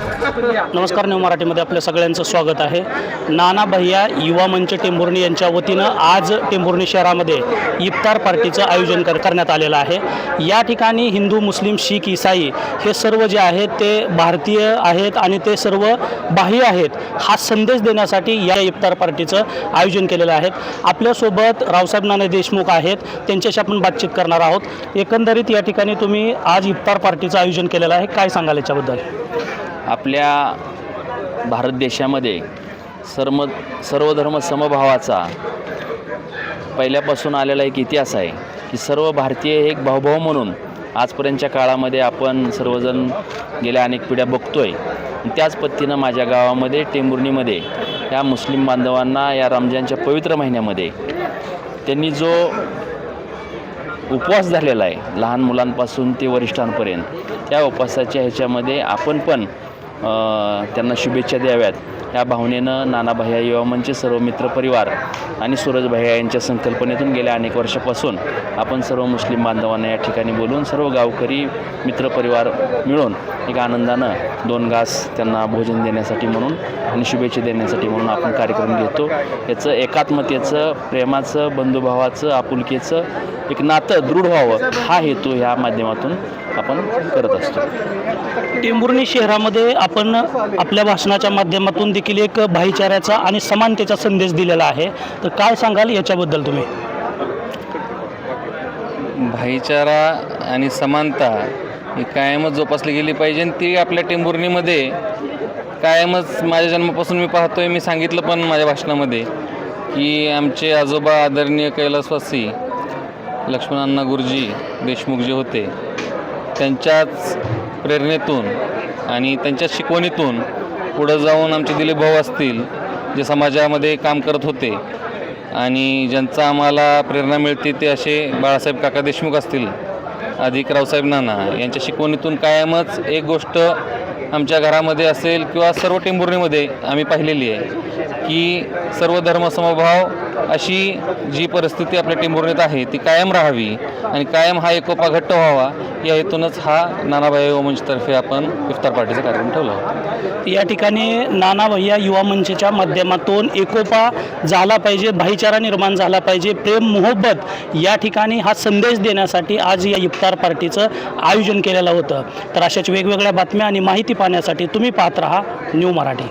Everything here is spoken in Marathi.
नमस्कार न्यू मराठीमध्ये आपल्या सगळ्यांचं स्वागत आहे. नाना भैया युवा मंच टेंभुर्णी यांच्या वतीनं आज टेंभुर्णी शहरामध्ये इफ्तार पार्टीचं आयोजन कर करण्यात आलेलं आहे. या ठिकाणी हिंदू मुस्लिम शीख इसाई हे सर्व जे आहेत ते भारतीय आहेत आणि ते सर्व बाह्य आहेत. हा संदेश देण्यासाठी या इफ्तार पार्टीचं आयोजन केलेलं आहे. आपल्यासोबत रावसाहेब नाना देशमुख आहेत. त्यांच्याशी आपण बातचीत करणार आहोत. एकंदरीत या ठिकाणी तुम्ही आज इफ्तार पार्टीचं आयोजन केलेलं आहे. काय सांगाल याच्याबद्दल? आपल्या भारत देशामध्ये सर्व सर्वधर्म समभावाचा पहिल्यापासून आलेला एक इतिहास आहे की सर्व भारतीय हे एक भाऊभाऊ म्हणून आजपर्यंतच्या काळामध्ये आपण सर्वजण गेल्या अनेक पिढ्या बघतो आहे त्याच पद्धतीनं माझ्या गावामध्ये टेंबुर्णीमध्ये या मुस्लिम बांधवांना या रमजानच्या पवित्र महिन्यामध्ये त्यांनी जो उपवास झालेला आहे. लहान मुलांपासून ते वरिष्ठांपर्यंत. त्या उपवासाच्या ह्याच्यामध्ये आपण पण त्यांना शुभेच्छा द्याव्यात. या भावनेनं नानाभाया युवा मंच सर्व मित्रपरिवार आणि सूरज भैया यांच्या संकल्पनेतून गेल्या अनेक वर्षापासून आपण सर्व मुस्लिम बांधवांना या ठिकाणी बोलून सर्व गावकरी मित्रपरिवार मिळून एक आनंदानं दोन घास त्यांना भोजन देण्यासाठी म्हणून आणि शुभेच्छा देण्यासाठी म्हणून आपण कार्यक्रम घेतो. याचं एकात्मतेचं प्रेमाचं बंधुभावाचं आपुलकीचं एक नातं दृढ व्हावं हा हेतू ह्या माध्यमातून आपण करत असतो. टेंभुर्णी शहरामध्ये आपण आपल्या भाषणाच्या माध्यमातून देखील एक भाईचाऱ्याचा आणि समानतेचा संदेश दिलेला आहे. तर काय सांगाल याच्याबद्दल तुम्ही? भाईचारा आणि समानता ही कायमच जोपासली गेली पाहिजे आणि ती आपल्या टेंभुर्णीमध्ये कायमच माझ्या जन्मापासून मी पाहतोय मी सांगितलं पण माझ्या भाषणामध्ये की आमचे आजोबा आदरणीय कैलासवासी लक्ष्मणांना गुरुजी देशमुख जे होते त्यांच्याच प्रेरणेतून आणि त्यांच्या शिकवणीतून पुढं जाऊन आमचे दिलीप भाऊ असतील जे समाजामध्ये काम करत होते आणि ज्यांचा आम्हाला प्रेरणा मिळते ते असे बाळासाहेब काका देशमुख असतील अधिक रावसाहेब नाना यांच्या शिकवणीतून कायमच एक गोष्ट आमच्या घरामध्ये असेल किंवा सर्व टेंभुर्णीमध्ये आम्ही पाहिलेली आहे की सर्व धर्मसमभाव अशी जी परिस्थिती आपल्या टेंभुर्णीत आहे ती कायम राहावी आणि कायम हा एकोपा घट्ट व्हावा या हेतूनच हा नानाभाई मंचतर्फे आपण इफ्तार पार्टीचा कार्यक्रम ठेवला होता. या ठिकाणी नानाभैया युवा मंचच्या माध्यमातून एकोपा झाला पाहिजे भाईचारा निर्माण झाला पाहिजे प्रेम मोहब्बत या ठिकाणी हा संदेश देण्यासाठी आज या इफ्तार पार्टीचं आयोजन केलेलं होतं. तर अशाच वेगवेगळ्या बातम्या आणि माहिती पाहण्यासाठी तुम्ही पाहत राहा न्यू मराठी.